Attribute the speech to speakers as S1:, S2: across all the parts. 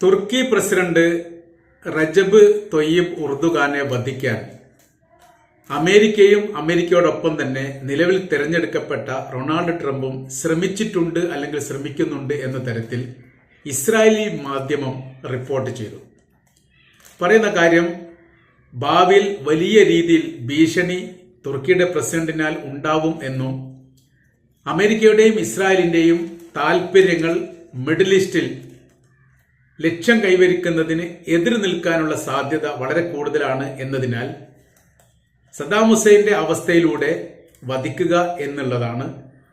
S1: തുർക്കി president Recep Thoyyib ഉർദുഖാനെ വധിക്കാൻ അമേരിക്കയും അമേരിക്കയോടൊപ്പം തന്നെ നിലവിൽ തിരഞ്ഞെടുക്കപ്പെട്ട റൊണാൾഡ് ട്രംപും ശ്രമിച്ചിട്ടുണ്ട് അല്ലെങ്കിൽ ശ്രമിക്കുന്നുണ്ട് എന്ന തരത്തിൽ ഇസ്രായേലി മാധ്യമം റിപ്പോർട്ട് ചെയ്തു. പറയുന്ന കാര്യം ഭാവിയിൽ വലിയ രീതിയിൽ ഭീഷണി തുർക്കിയുടെ പ്രസിഡന്റിനാൽ ഉണ്ടാവും എന്നും അമേരിക്കയുടെയും ഇസ്രായേലിന്റെയും താൽപര്യങ്ങൾ മിഡിൽ ഈസ്റ്റിൽ ലക്ഷ്യം കൈവരിക്കുന്നതിന് എതിർ നിൽക്കാനുള്ള സാധ്യത വളരെ കൂടുതലാണ് എന്നതിനാൽ സദ്ദാം ഹുസൈന്റെ അവസ്ഥയിലൂടെ വധിക്കുക എന്നുള്ളതാണ്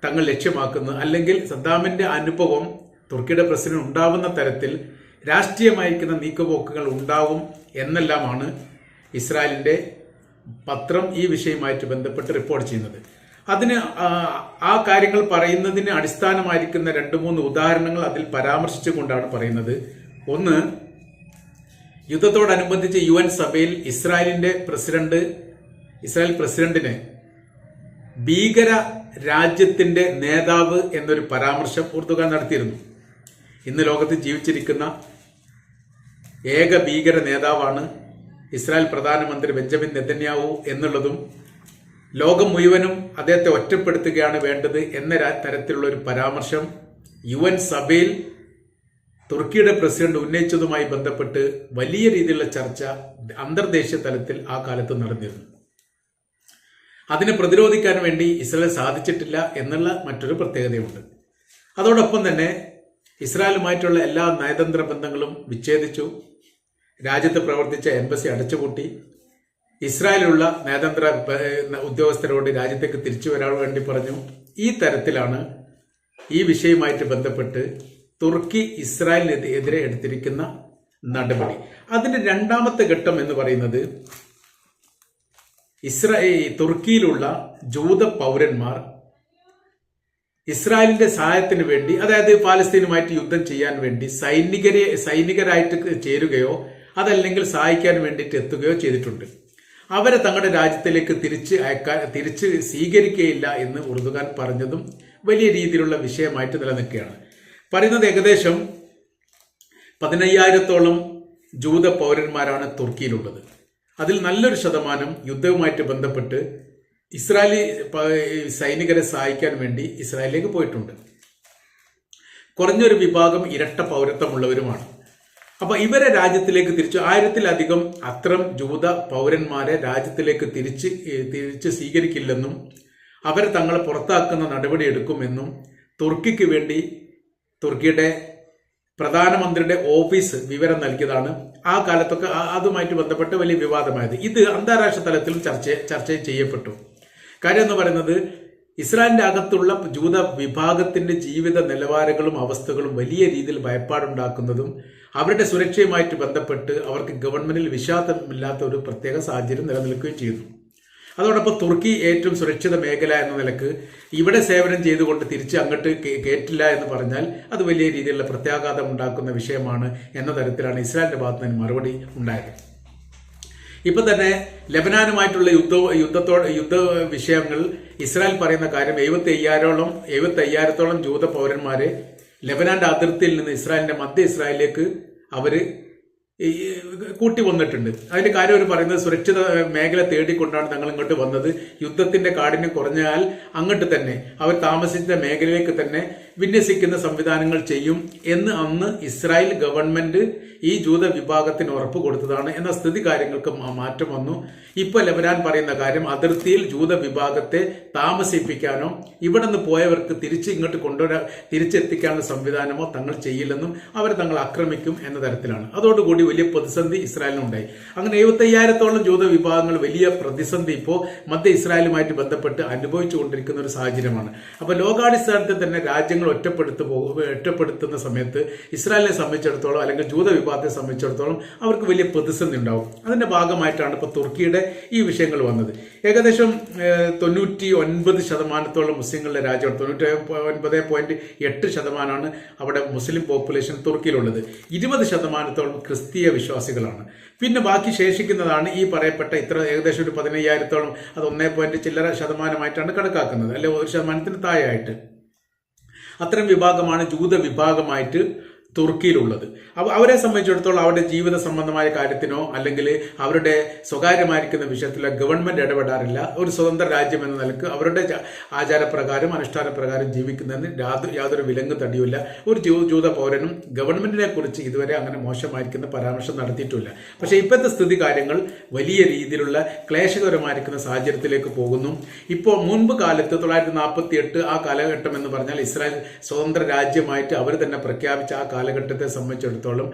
S1: തങ്ങൾ ലക്ഷ്യമാക്കുന്നത്. അല്ലെങ്കിൽ സദ്ദാമിന്റെ അനുഭവം തുർക്കിയുടെ പ്രസിഡന്റ് ഉണ്ടാവുന്ന തരത്തിൽ രാഷ്ട്രീയമായിരിക്കുന്ന നീക്കുപോക്കുകൾ ഉണ്ടാവും എന്നെല്ലാമാണ് ഇസ്രായേലിന്റെ പത്രം ഈ വിഷയമായിട്ട് ബന്ധപ്പെട്ട് റിപ്പോർട്ട് ചെയ്യുന്നത്. അതിന് ആ കാര്യങ്ങൾ പറയുന്നതിന് അടിസ്ഥാനമായിരിക്കുന്ന രണ്ട് മൂന്ന് ഉദാഹരണങ്ങൾ അതിൽ പരാമർശിച്ചുകൊണ്ടാണ് പറയുന്നത്. ഒന്ന് യുദ്ധത്തോടനുബന്ധിച്ച് യു എൻ സഭയിൽ ഇസ്രായേലിന്റെ പ്രസിഡന്റ് ഇസ്രായേൽ പ്രസിഡന്റിന് ഭീകര രാജ്യത്തിന്റെ നേതാവ് എന്നൊരു പരാമർശം ഉർദുഖാൻ നടത്തിയിരുന്നു. ഇന്ന് ലോകത്ത് ജീവിച്ചിരിക്കുന്ന ഏക ഭീകര നേതാവാണ് ഇസ്രായേൽ പ്രധാനമന്ത്രി ബെഞ്ചമിൻ നെതന്യാവു എന്നുള്ളതും ലോകം മുഴുവനും അദ്ദേഹത്തെ ഒറ്റപ്പെടുത്തുകയാണ് വേണ്ടത് എന്ന തരത്തിലുള്ള ഒരു പരാമർശം യു സഭയിൽ തുർക്കിയുടെ പ്രസിഡന്റ് ഉന്നയിച്ചതുമായി ബന്ധപ്പെട്ട് വലിയ രീതിയിലുള്ള ചർച്ച അന്തർദേശീയ തലത്തിൽ ആ കാലത്ത് നടന്നിരുന്നു. അതിനെ പ്രതിരോധിക്കാൻ വേണ്ടി ഇസ്രായേൽ സാധിച്ചിട്ടില്ല എന്നുള്ള മറ്റൊരു പ്രത്യേകതയുണ്ട് അതോടൊപ്പം തന്നെ ഇസ്രായേലുമായിട്ടുള്ള എല്ലാ നയതന്ത്ര ബന്ധങ്ങളും വിച്ഛേദിച്ചു. രാജ്യത്ത് പ്രവർത്തിച്ച എംബസി അടച്ചുപൂട്ടി. ഇസ്രായേലുള്ള നയതന്ത്ര ഉദ്യോഗസ്ഥരോട് രാജ്യത്തേക്ക് തിരിച്ചു വരാൻ വേണ്ടി പറഞ്ഞു. ഈ തരത്തിലാണ് ഈ വിഷയവുമായിട്ട് ബന്ധപ്പെട്ട് തുർക്കി ഇസ്രായേലിനെതിരെ എടുത്തിരിക്കുന്ന നടപടി. അതിന്റെ രണ്ടാമത്തെ ഘട്ടം എന്ന് പറയുന്നത് ഇസ്രായേൽ തുർക്കിയിലുള്ള ജൂത പൗരന്മാർ ഇസ്രായേലിന്റെ സഹായത്തിന് വേണ്ടി അതായത് പാലസ്തീനുമായിട്ട് യുദ്ധം ചെയ്യാൻ വേണ്ടി സൈനികരെ സൈനികരായിട്ട് ചേരുകയോ അതല്ലെങ്കിൽ സഹായിക്കാൻ വേണ്ടിയിട്ട് എത്തുകയോ ചെയ്തിട്ടുണ്ട്. അവരെ തങ്ങളുടെ രാജ്യത്തിലേക്ക് തിരിച്ച് അയക്കാൻ തിരിച്ച് സ്വീകരിക്കുകയില്ല എന്ന് ഉറുദുഖാൻ പറഞ്ഞതും വലിയ രീതിയിലുള്ള വിഷയമായിട്ട് നിലനിൽക്കുകയാണ്. പറയുന്നത് ഏകദേശം പതിനയ്യായിരത്തോളം ജൂത പൗരന്മാരാണ് തുർക്കിയിലുള്ളത്. അതിൽ നല്ലൊരു ശതമാനം യുദ്ധവുമായിട്ട് ബന്ധപ്പെട്ട് ഇസ്രായേലി സൈനികരെ സഹായിക്കാൻ വേണ്ടി ഇസ്രായേലിലേക്ക് പോയിട്ടുണ്ട്. കുറഞ്ഞൊരു വിഭാഗം ഇരട്ട പൗരത്വമുള്ളവരുമാണ്. അപ്പൊ ഇവരെ രാജ്യത്തിലേക്ക് തിരിച്ചു ആയിരത്തിലധികം അത്തരം ജൂത പൗരന്മാരെ രാജ്യത്തിലേക്ക് തിരിച്ച് തിരിച്ച് സ്വീകരിക്കില്ലെന്നും അവരെ തങ്ങളെ പുറത്താക്കുന്ന നടപടിയെടുക്കുമെന്നും തുർക്കിക്ക് വേണ്ടി തുർക്കിയുടെ പ്രധാനമന്ത്രിയുടെ ഓഫീസ് വിവരം നൽകിയതാണ്. ആ കാലത്തൊക്കെ അതുമായിട്ട് ബന്ധപ്പെട്ട് വലിയ വിവാദമായത്. ഇത് അന്താരാഷ്ട്ര തലത്തിൽ ചർച്ച ചർച്ച ചെയ്യപ്പെട്ടു. കാര്യം എന്ന് പറയുന്നത് ഇസ്രായേലിന്റെ അകത്തുള്ള ജൂത വിഭാഗത്തിന്റെ ജീവിത നിലവാരങ്ങളും അവസ്ഥകളും വലിയ രീതിയിൽ ഭയപ്പാടുണ്ടാക്കുന്നതും അവരുടെ സുരക്ഷയുമായിട്ട് ബന്ധപ്പെട്ട് അവർക്ക് ഗവൺമെന്റിൽ വിശ്വാസമില്ലാത്ത ഒരു പ്രത്യേക സാഹചര്യം നിലനിൽക്കുകയും ചെയ്യുന്നു. അതോടൊപ്പം തുർക്കി ഏറ്റവും സുരക്ഷിത മേഖല എന്ന നിലയ്ക്ക് ഇവിടെ സേവനം ചെയ്തുകൊണ്ട് തിരിച്ച് അങ്ങോട്ട് കേട്ടില്ല എന്ന് പറഞ്ഞാൽ അത് വലിയ രീതിയിലുള്ള പ്രത്യാഘാതം ഉണ്ടാക്കുന്ന വിഷയമാണ് എന്ന തരത്തിലാണ് ഇസ്രായേലിന്റെ ഭാഗത്ത് നിന്ന് മറുപടി ഉണ്ടായത്. ഇപ്പൊ തന്നെ ലബനാനുമായിട്ടുള്ള യുദ്ധ യുദ്ധത്തോ യുദ്ധ വിഷയങ്ങൾ ഇസ്രായേൽ പറയുന്ന കാര്യം എഴുപത്തി അയ്യായിരോളം എഴുപത്തി അയ്യായിരത്തോളം ജൂത പൗരന്മാരെ ലബനാന്റെ അതിർത്തിയിൽ നിന്ന് ഇസ്രായേലിന്റെ മധ്യ ഇസ്രായേലിലേക്ക് അവർ കൂട്ടി വന്നിട്ടുണ്ട്. അതിന്റെ കാര്യം അവർ പറയുന്നത് സുരക്ഷിത മേഖല തേടിക്കൊണ്ടാണ് തങ്ങൾ ഇങ്ങോട്ട് വന്നത്. യുദ്ധത്തിന്റെ കാഠിന്യം കുറഞ്ഞാൽ അങ്ങോട്ട് തന്നെ അവർ താമസിച്ച മേഖലയിലേക്ക് തന്നെ വിന്യസിക്കുന്ന സംവിധാനങ്ങൾ ചെയ്യും എന്ന് അന്ന് ഇസ്രായേൽ ഗവൺമെന്റ് ഈ ജൂത വിഭാഗത്തിന് ഉറപ്പ് കൊടുത്തതാണ് എന്ന സ്ഥിതി കാര്യങ്ങൾക്ക് മാറ്റം വന്നു. ഇപ്പൊ ലബനാൻ പറയുന്ന കാര്യം അതിർത്തിയിൽ ജൂത വിഭാഗത്തെ താമസിപ്പിക്കാനോ ഇവിടെ നിന്ന് പോയവർക്ക് തിരിച്ച് ഇങ്ങോട്ട് കൊണ്ടുവരാ തിരിച്ചെത്തിക്കാനുള്ള സംവിധാനമോ തങ്ങൾ ചെയ്യില്ലെന്നും അവർ തങ്ങൾ ആക്രമിക്കും എന്ന തരത്തിലാണ്. അതോടുകൂടി വലിയ പ്രതിസന്ധി ഇസ്രായേലിനുണ്ടായി. അങ്ങനെ എഴുപത്തയ്യായിരത്തോളം ജൂത വിഭാഗങ്ങൾ വലിയ പ്രതിസന്ധി ഇപ്പോൾ മധ്യ ഇസ്രായേലുമായിട്ട് ബന്ധപ്പെട്ട് അനുഭവിച്ചു കൊണ്ടിരിക്കുന്ന ഒരു സാഹചര്യമാണ്. അപ്പൊ ലോകാടിസ്ഥാനത്തിൽ തന്നെ രാജ്യങ്ങൾ ഒറ്റപ്പെടുത്തു ഒറ്റപ്പെടുത്തുന്ന സമയത്ത് ഇസ്രായേലിനെ സംബന്ധിച്ചിടത്തോളം അല്ലെങ്കിൽ ജൂത വിഭാഗത്തെ സംബന്ധിച്ചിടത്തോളം അവർക്ക് വലിയ പ്രതിസന്ധി ഉണ്ടാവും. അതിന്റെ ഭാഗമായിട്ടാണ് ഇപ്പോൾ തുർക്കിയുടെ ഈ വിഷയങ്ങൾ വന്നത്. ഏകദേശം തൊണ്ണൂറ്റി ഒൻപത് ശതമാനത്തോളം മുസ്ലിങ്ങളുടെ രാജ്യമാണ്. തൊണ്ണൂറ്റി ഒൻപത് പോയിന്റ് എട്ട് ശതമാനമാണ് അവിടെ മുസ്ലിം പോപ്പുലേഷൻ തുർക്കിയിലുള്ളത്. ഇരുപത് ശതമാനത്തോളം ക്രിസ്തീയ വിശ്വാസികളാണ്. പിന്നെ ബാക്കി ശേഷിക്കുന്നതാണ് ഈ പറയപ്പെട്ട ഇത്ര ഏകദേശം ഒരു പതിനയ്യായിരത്തോളം അത് ഒന്നേ പോയിന്റ് ചില്ലറ ശതമാനമായിട്ടാണ് കണക്കാക്കുന്നത്. അല്ലെ ഒരു ശതമാനത്തിന് താഴെയായിട്ട്. അത്തരം വിഭാഗമാണ് ജൂത വിഭാഗമായിട്ട് തുർക്കിയിലുള്ളത്. അവരെ സംബന്ധിച്ചിടത്തോളം അവരുടെ ജീവിത സംബന്ധമായ കാര്യത്തിനോ അല്ലെങ്കിൽ അവരുടെ സ്വകാര്യമായിരിക്കുന്ന വിഷയത്തിലോ ഗവൺമെന്റ് ഇടപെടാറില്ല. ഒരു സ്വതന്ത്ര രാജ്യം എന്ന നിലയ്ക്ക് അവരുടെ ആചാരപ്രകാരം അനുഷ്ഠാനപ്രകാരം ജീവിക്കുന്നതിന് യാതൊരു വിലങ്ങ് തടിയുമില്ല. ഒരു ജൂത പൗരനും ഗവൺമെന്റിനെ കുറിച്ച് ഇതുവരെ അങ്ങനെ മോശമായിരിക്കുന്ന പരാമർശം നടത്തിയിട്ടില്ല. പക്ഷേ ഇപ്പോഴത്തെ സ്ഥിതി കാര്യങ്ങൾ വലിയ രീതിയിലുള്ള ക്ലേശകരമായിരിക്കുന്ന സാഹചര്യത്തിലേക്ക് പോകുന്നു. ഇപ്പോൾ മുൻപ് കാലത്ത് തൊള്ളായിരത്തി നാൽപ്പത്തി എട്ട് ആ കാലഘട്ടം എന്ന് പറഞ്ഞാൽ ഇസ്രായേൽ സ്വതന്ത്ര രാജ്യമായിട്ട് അവർ തന്നെ പ്രഖ്യാപിച്ച ആ കാലഘട്ടത്തെ സംബന്ധിച്ചിടത്തോളം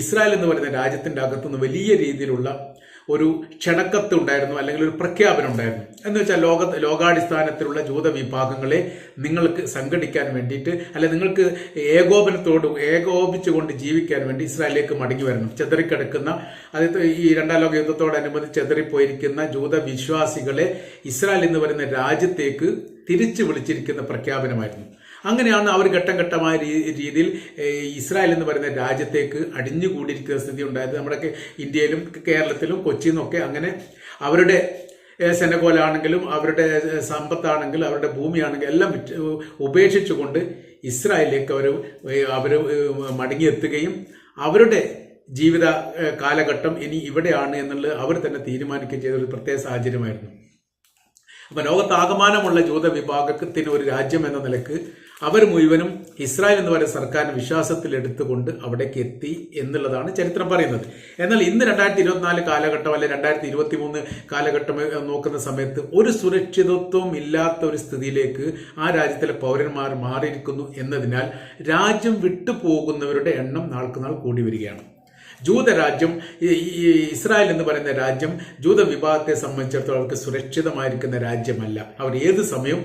S1: ഇസ്രായേൽ എന്ന് പറയുന്ന രാജ്യത്തിന്റെ അകത്തുനിന്ന് വലിയ രീതിയിലുള്ള ഒരു ക്ഷണക്കത്ത് ഉണ്ടായിരുന്നു അല്ലെങ്കിൽ ഒരു പ്രഖ്യാപനം ഉണ്ടായിരുന്നു. എന്ന് വെച്ചാൽ ലോക ലോകാടിസ്ഥാനത്തിലുള്ള ജൂത വിഭാഗങ്ങളെ നിങ്ങൾക്ക് സംഘടിക്കാൻ വേണ്ടിയിട്ട് അല്ലെ നിങ്ങൾക്ക് ഏകോപനത്തോട് ഏകോപിച്ചുകൊണ്ട് ജീവിക്കാൻ വേണ്ടി ഇസ്രായേലിലേക്ക് മടങ്ങി വരണം. ചെതറിക്കിടക്കുന്ന അതായത് ഈ രണ്ടാം ലോക യുദ്ധത്തോടനുബന്ധിച്ച് ചെതറിപ്പോയിരിക്കുന്ന ജൂത വിശ്വാസികളെ ഇസ്രായേൽ എന്ന് പറയുന്ന രാജ്യത്തേക്ക് തിരിച്ചു വിളിച്ചിരിക്കുന്ന പ്രഖ്യാപനമായിരുന്നു. അങ്ങനെയാണ് അവർ ഘട്ടം ഘട്ടമായ രീതിയിൽ ഇസ്രായേൽ എന്ന് പറയുന്ന രാജ്യത്തേക്ക് അടിഞ്ഞുകൂടിയിരിക്കുന്ന സ്ഥിതി ഉണ്ടായത്. നമ്മുടെ ഇന്ത്യയിലും കേരളത്തിലും കൊച്ചിയിൽ നിന്നൊക്കെ അങ്ങനെ അവരുടെ സെനഗോലാണെങ്കിലും അവരുടെ സമ്പത്താണെങ്കിലും അവരുടെ ഭൂമിയാണെങ്കിലും എല്ലാം ഉപേക്ഷിച്ചുകൊണ്ട് ഇസ്രായേലിലേക്ക് അവർ അവർ മടങ്ങിയെത്തുകയും അവരുടെ ജീവിത കാലഘട്ടം ഇനി ഇവിടെയാണ് എന്നുള്ളത് അവർ തന്നെ തീരുമാനിക്കുകയും ചെയ്ത ഒരു പ്രത്യേക സാഹചര്യമായിരുന്നു. അപ്പൊ ലോകത്താകമാനമുള്ള ജൂത വിഭാഗത്തിന് ഒരു രാജ്യം എന്ന നിലയ്ക്ക് അവർ മുഴുവനും ഇസ്രായേൽ എന്ന് പറയുന്ന സർക്കാരിന് വിശ്വാസത്തിൽ എടുത്തുകൊണ്ട് അവിടേക്ക് എത്തി എന്നുള്ളതാണ് ചരിത്രം പറയുന്നത്. എന്നാൽ ഇന്ന് രണ്ടായിരത്തി ഇരുപത്തിനാല് കാലഘട്ടം അല്ലെ രണ്ടായിരത്തി ഇരുപത്തി മൂന്ന് കാലഘട്ടം നോക്കുന്ന സമയത്ത് ഒരു സുരക്ഷിതത്വം ഇല്ലാത്ത ഒരു സ്ഥിതിയിലേക്ക് ആ രാജ്യത്തിലെ പൗരന്മാർ മാറിയിരിക്കുന്നു എന്നതിനാൽ രാജ്യം വിട്ടുപോകുന്നവരുടെ എണ്ണം നാൾക്കുനാൾ കൂടി വരികയാണ്. ജൂതരാജ്യം ഇസ്രായേൽ എന്ന് പറയുന്ന രാജ്യം ജൂത വിഭാഗത്തെ സംബന്ധിച്ചിടത്തോളം അവർക്ക് സുരക്ഷിതമായിരിക്കുന്ന രാജ്യമല്ല. അവർ ഏത് സമയം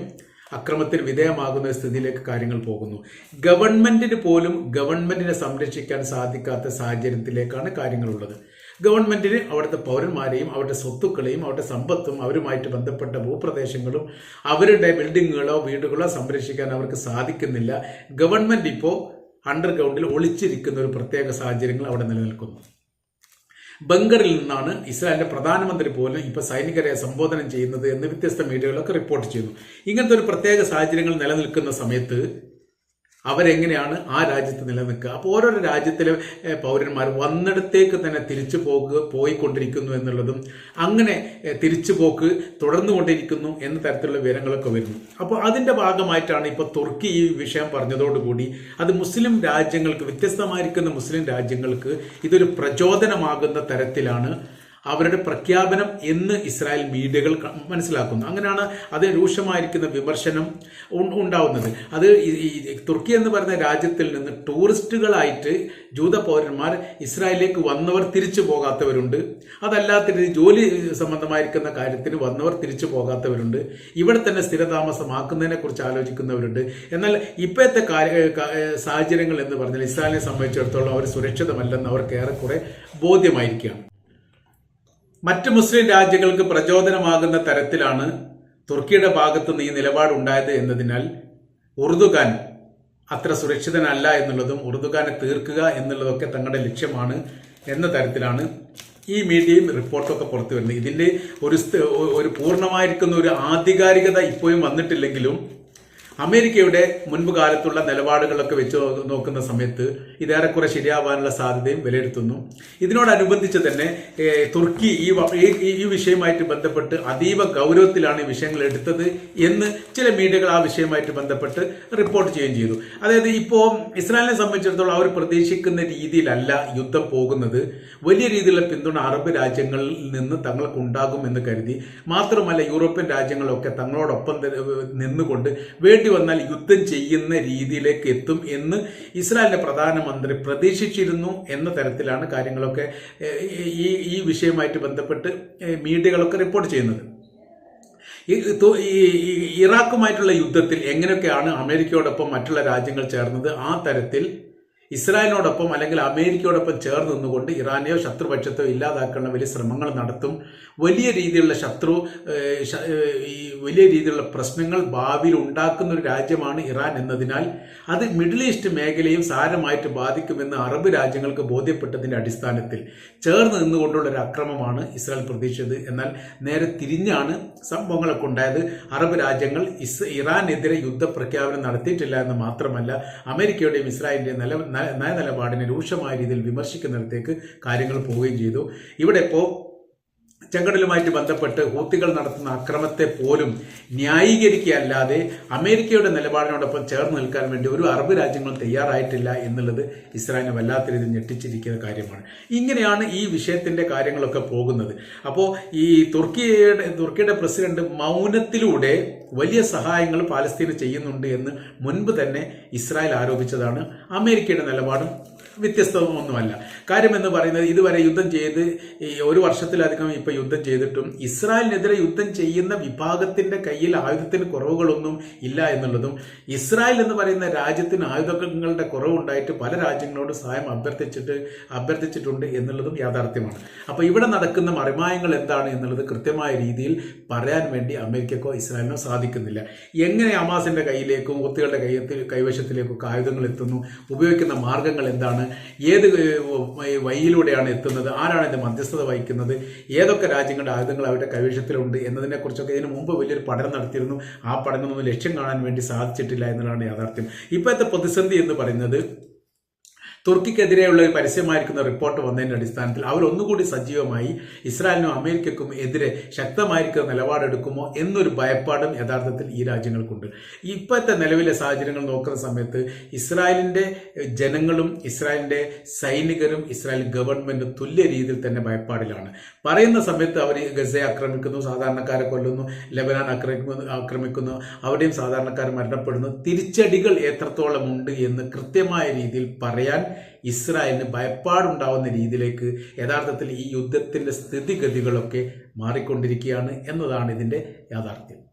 S1: അക്രമത്തിന് വിധേയമാകുന്ന സ്ഥിതിയിലേക്ക് കാര്യങ്ങൾ പോകുന്നു. ഗവൺമെന്റിന് പോലും ഗവൺമെന്റിനെ സംരക്ഷിക്കാൻ സാധിക്കാത്ത സാഹചര്യത്തിലേക്കാണ് കാര്യങ്ങളുള്ളത്. ഗവൺമെന്റിന് അവിടുത്തെ പൗരന്മാരെയും അവരുടെ സ്വത്തുക്കളെയും അവരുടെ സമ്പത്തും അവരുമായിട്ട് ബന്ധപ്പെട്ട ഭൂപ്രദേശങ്ങളും അവരുടെ ബിൽഡിങ്ങുകളോ വീടുകളോ സംരക്ഷിക്കാൻ അവർക്ക് സാധിക്കുന്നില്ല. ഗവൺമെന്റ് ഇപ്പോൾ അണ്ടർഗ്രൗണ്ടിൽ ഒളിച്ചിരിക്കുന്ന ഒരു പ്രത്യേക സാഹചര്യങ്ങൾ അവിടെ നിലനിൽക്കുന്നു. ബംഗറിൽ നിന്നാണ് ഇസ്രായേലിന്റെ പ്രധാനമന്ത്രി പോലും ഇപ്പോൾ സൈനികരെ സംബോധന ചെയ്യുന്നത് എന്ന് വ്യത്യസ്ത മീഡിയകളൊക്കെ റിപ്പോർട്ട് ചെയ്യുന്നു. ഇങ്ങനത്തെ ഒരു പ്രത്യേക സാഹചര്യങ്ങൾ നിലനിൽക്കുന്ന സമയത്ത് അവരെങ്ങനെയാണ് ആ രാജ്യത്ത് നിലനിൽക്കുക? അപ്പോൾ ഓരോരോ രാജ്യത്തിലെ പൗരന്മാർ വന്നിടത്തേക്ക് തന്നെ തിരിച്ചു പോകുക പോയിക്കൊണ്ടിരിക്കുന്നു എന്നുള്ളതും അങ്ങനെ തിരിച്ചു പോക്ക് തുടർന്നുകൊണ്ടിരിക്കുന്നു എന്ന തരത്തിലുള്ള വിവരങ്ങളൊക്കെ വരുന്നു. അപ്പോൾ അതിന്റെ ഭാഗമായിട്ടാണ് ഇപ്പോൾ തുർക്കി ഈ വിഷയം പറഞ്ഞതോടുകൂടി അത് മുസ്ലിം രാജ്യങ്ങൾക്ക് വ്യത്യസ്തമായിരിക്കുന്ന മുസ്ലിം രാജ്യങ്ങൾക്ക് ഇതൊരു പ്രചോദനമാകുന്ന തരത്തിലാണ് അവരുടെ പ്രഖ്യാപനം എന്ന് ഇസ്രായേൽ മീഡിയകൾ മനസ്സിലാക്കുന്നു. അങ്ങനെയാണ് അത് രൂക്ഷമായിരിക്കുന്ന വിമർശനം ഉണ്ടാവുന്നത്. അത് തുർക്കി എന്ന് പറയുന്ന രാജ്യത്തിൽ നിന്ന് ടൂറിസ്റ്റുകളായിട്ട് ജൂത പൗരന്മാർ ഇസ്രായേലിലേക്ക് വന്നവർ തിരിച്ചു പോകാത്തവരുണ്ട്. അതല്ലാത്ത ജോലി സംബന്ധമായിരിക്കുന്ന കാര്യത്തിന് വന്നവർ തിരിച്ചു പോകാത്തവരുണ്ട്. ഇവിടെ തന്നെ സ്ഥിരതാമസമാക്കുന്നതിനെ കുറിച്ച് ആലോചിക്കുന്നവരുണ്ട്. എന്നാൽ ഇപ്പോഴത്തെ സാഹചര്യങ്ങൾ എന്ന് പറഞ്ഞാൽ ഇസ്രായേലിനെ സംബന്ധിച്ചിടത്തോളം അവർ സുരക്ഷിതമല്ലെന്ന് അവർക്ക് ഏറെക്കുറെ ബോധ്യമായിരിക്കുകയാണ്. മറ്റ് മുസ്ലിം രാജ്യങ്ങൾക്ക് പ്രചോദനമാകുന്ന തരത്തിലാണ് തുർക്കിയുടെ ഭാഗത്ത് നിന്ന് ഈ നിലപാടുണ്ടായത് എന്നതിനാൽ ഉറുദുഖാൻ അത്ര സുരക്ഷിതനല്ല എന്നുള്ളതും ഉറുദുഖാനെ തീർക്കുക എന്നുള്ളതൊക്കെ തങ്ങളുടെ ലക്ഷ്യമാണ് എന്ന തരത്തിലാണ് ഈ മീഡിയയും റിപ്പോർട്ടൊക്കെ പുറത്തു വരുന്നത് ഇതിന്റെ ഒരു ഒരു പൂർണമായിരിക്കുന്ന ഒരു ആധികാരികത ഇപ്പോഴും വന്നിട്ടില്ലെങ്കിലും അമേരിക്കയുടെ മുൻപ് കാലത്തുള്ള നിലപാടുകളൊക്കെ വെച്ച് നോക്കുന്ന സമയത്ത് ഇതേറെക്കുറെ ശരിയാവാനുള്ള സാധ്യതയും വിലയിരുത്തുന്നു. ഇതിനോടനുബന്ധിച്ച് തന്നെ തുർക്കി ഈ ഈ- വിഷയമായിട്ട് ബന്ധപ്പെട്ട് അതീവ ഗൗരവത്തിലാണ് ഈ വിഷയങ്ങൾ എടുത്തത് എന്ന് ചില മീഡിയകൾ ആ വിഷയമായിട്ട് ബന്ധപ്പെട്ട് റിപ്പോർട്ട് ചെയ്യുകയും ചെയ്തു. അതായത് ഇപ്പോൾ ഇസ്രായേലിനെ സംബന്ധിച്ചിടത്തോളം അവർ പ്രതീക്ഷിക്കുന്ന രീതിയിലല്ല യുദ്ധം പോകുന്നത്. വലിയ രീതിയിലുള്ള പിന്തുണ അറബ് രാജ്യങ്ങളിൽ നിന്ന് തങ്ങൾക്ക് എന്ന് കരുതി. മാത്രമല്ല യൂറോപ്യൻ രാജ്യങ്ങളൊക്കെ തങ്ങളോടൊപ്പം നിന്നുകൊണ്ട് വേണ്ടി വന്നാൽ യുദ്ധം ചെയ്യുന്ന രീതിയിലേക്ക് എത്തും എന്ന് ഇസ്രായേലിന്റെ പ്രധാനമന്ത്രി പ്രതീക്ഷിച്ചിരുന്നു എന്ന തരത്തിലാണ് കാര്യങ്ങളൊക്കെ ഈ ഈ വിഷയമായിട്ട് ബന്ധപ്പെട്ട് മീഡിയകളൊക്കെ റിപ്പോർട്ട് ചെയ്യുന്നത്. ഇറാഖുമായിട്ടുള്ള യുദ്ധത്തിൽ എങ്ങനെയൊക്കെയാണ് അമേരിക്കയോടൊപ്പം മറ്റുള്ള രാജ്യങ്ങൾ ചേർന്നത്? ആ തരത്തിൽ ഇസ്രായേലിനോടൊപ്പം അല്ലെങ്കിൽ അമേരിക്കയോടൊപ്പം ചേർന്ന് നിന്നുകൊണ്ട് ഇറാനെയോ ശത്രുപക്ഷത്തോ ഇല്ലാതാക്കാനുള്ള വലിയ ശ്രമങ്ങൾ നടത്തും. വലിയ രീതിയിലുള്ള ശത്രു ഈ വലിയ രീതിയിലുള്ള പ്രശ്നങ്ങൾ ഭാവിയിൽ ഉണ്ടാക്കുന്ന ഒരു രാജ്യമാണ് ഇറാൻ എന്നതിനാൽ അത് മിഡിൽ ഈസ്റ്റ് മേഖലയും സാരമായിട്ട് ബാധിക്കുമെന്ന് അറബ് രാജ്യങ്ങൾക്ക് ബോധ്യപ്പെട്ടതിന്റെ അടിസ്ഥാനത്തിൽ ചേർന്ന് നിന്നുകൊണ്ടുള്ള ഒരു അക്രമമാണ് ഇസ്രായേൽ പ്രതീക്ഷിച്ചത്. എന്നാൽ നേരെ തിരിഞ്ഞാണ് സംഭവങ്ങളൊക്കെ ഉണ്ടായത്. അറബ് രാജ്യങ്ങൾ ഇസ് ഇറാനെതിരെ യുദ്ധപ്രഖ്യാപനം നടത്തിയിട്ടില്ല എന്ന് മാത്രമല്ല അമേരിക്കയുടെയും ഇസ്രായേലിന്റെയും നില നയനിലപാടിനെ രൂക്ഷമായ രീതിയിൽ വിമർശിക്കുന്നിടത്തേക്ക് കാര്യങ്ങൾ പോവുകയും ചെയ്തു. ഇവിടെ ഇപ്പോൾ ചെങ്കടലുമായിട്ട് ബന്ധപ്പെട്ട് ഹൂത്തികൾ നടത്തുന്ന അക്രമത്തെ പോലും ന്യായീകരിക്കുകയല്ലാതെ അമേരിക്കയുടെ നിലപാടിനോടൊപ്പം ചേർന്ന് നിൽക്കാൻ വേണ്ടി ഒരു അറബ് രാജ്യങ്ങളും തയ്യാറായിട്ടില്ല എന്നുള്ളത് ഇസ്രായേലിനെ വല്ലാത്ത രീതിയിൽ ഞെട്ടിച്ചിരിക്കുന്ന കാര്യമാണ്. ഇങ്ങനെയാണ് ഈ വിഷയത്തിന്റെ കാര്യങ്ങളൊക്കെ പോകുന്നത്. അപ്പോൾ ഈ തുർക്കിയുടെ തുർക്കിയുടെ പ്രസിഡന്റ് മൗനത്തിലൂടെ വലിയ സഹായങ്ങൾ പാലസ്തീന് ചെയ്യുന്നുണ്ട് എന്ന് മുൻപ് തന്നെ ഇസ്രായേൽ ആരോപിച്ചതാണ്. അമേരിക്കയുടെ നിലപാടും വ്യത്യസ്തമൊന്നുമല്ല കാര്യം എന്ന് പറയുന്നത് ഇതുവരെ യുദ്ധം ചെയ്ത് ഒരു വർഷത്തിലധികം ഇപ്പൊ യുദ്ധം ചെയ്തിട്ടും ഇസ്രായേലിനെതിരെ യുദ്ധം ചെയ്യുന്ന വിഭാഗത്തിന്റെ കയ്യിൽ ആയുധത്തിന് കുറവുകളൊന്നും ഇല്ല എന്നുള്ളതും ഇസ്രായേൽ എന്ന് പറയുന്ന രാജ്യത്തിന് ആയുധങ്ങളുടെ കുറവുണ്ടായിട്ട് പല രാജ്യങ്ങളോട് സഹായം അഭ്യർത്ഥിച്ചിട്ട് അഭ്യർത്ഥിച്ചിട്ടുണ്ട് എന്നുള്ളതും യാഥാർത്ഥ്യമാണ്. അപ്പോൾ ഇവിടെ നടക്കുന്ന മറിമായങ്ങൾ എന്താണ് എന്നുള്ളത് കൃത്യമായ രീതിയിൽ പറയാൻ വേണ്ടി അമേരിക്കക്കോ ഇസ്രായേലിനോ സാധിക്കുന്നില്ല. എങ്ങനെ അമാസിന്റെ കയ്യിലേക്കും ഒത്തുകളുടെ കയ്യത്തിൽ കൈവശത്തിലേക്കൊക്കെ ആയുധങ്ങൾ എത്തുന്നു? ഉപയോഗിക്കുന്ന മാർഗങ്ങൾ എന്താണ്? ഏത് വഴിയിലൂടെയാണ് എത്തുന്നത്? ആരാണ് ഇത് മധ്യസ്ഥത വഹിക്കുന്നത്? ഏതൊക്കെ രാജ്യങ്ങളുടെ ആയുധങ്ങൾ അവരുടെ കൈവശത്തിലുണ്ട് എന്നതിനെക്കുറിച്ചൊക്കെ ഇതിനു മുമ്പ് വലിയൊരു പഠനം നടത്തിയിരുന്നു. ആ പഠനമൊന്നും ലക്ഷ്യം കാണാൻ വേണ്ടി സാധിച്ചിട്ടില്ല എന്നതാണ് യാഥാർത്ഥ്യം. ഇപ്പോഴത്തെ പ്രതിസന്ധി എന്ന് പറയുന്നത് തുർക്കിക്കെതിരെയുള്ള ഒരു പരസ്യമായിരിക്കുന്ന റിപ്പോർട്ട് വന്നതിന്റെ അടിസ്ഥാനത്തിൽ അവർ ഒന്നുകൂടി സജീവമായി ഇസ്രായേലിനും അമേരിക്കക്കും എതിരെ ശക്തമായിരിക്കുന്ന നിലപാടെടുക്കുമോ എന്നൊരു ഭയപ്പാടും യഥാർത്ഥത്തിൽ ഈ രാജ്യങ്ങൾക്കുണ്ട്. ഇപ്പോഴത്തെ നിലവിലെ സാഹചര്യങ്ങൾ നോക്കുന്ന സമയത്ത് ഇസ്രായേലിന്റെ ജനങ്ങളും ഇസ്രായേലിന്റെ സൈനികരും ഇസ്രായേൽ ഗവൺമെന്റും തുല്യ രീതിയിൽ തന്നെ ഭയപ്പാടിലാണ്. പറയുന്ന സമയത്ത് അവർ ഗസയെ ആക്രമിക്കുന്നു സാധാരണക്കാരെ കൊല്ലുന്നു ലബനാൻ ആക്രമിക്കുന്നു ആക്രമിക്കുന്നു അവിടെയും സാധാരണക്കാർ മരണപ്പെടുന്നു. തിരിച്ചടികൾ എത്രത്തോളം ഉണ്ട് എന്ന് കൃത്യമായ രീതിയിൽ പറയാൻ ഇസ്രായേലിന് ഭയപ്പാടുണ്ടാവുന്ന രീതിയിലേക്ക് യഥാർത്ഥത്തിൽ ഈ യുദ്ധത്തിന്റെ സ്ഥിതിഗതികളൊക്കെ മാറിക്കൊണ്ടിരിക്കുകയാണ് എന്നതാണ് ഇതിന്റെ യാഥാർത്ഥ്യം.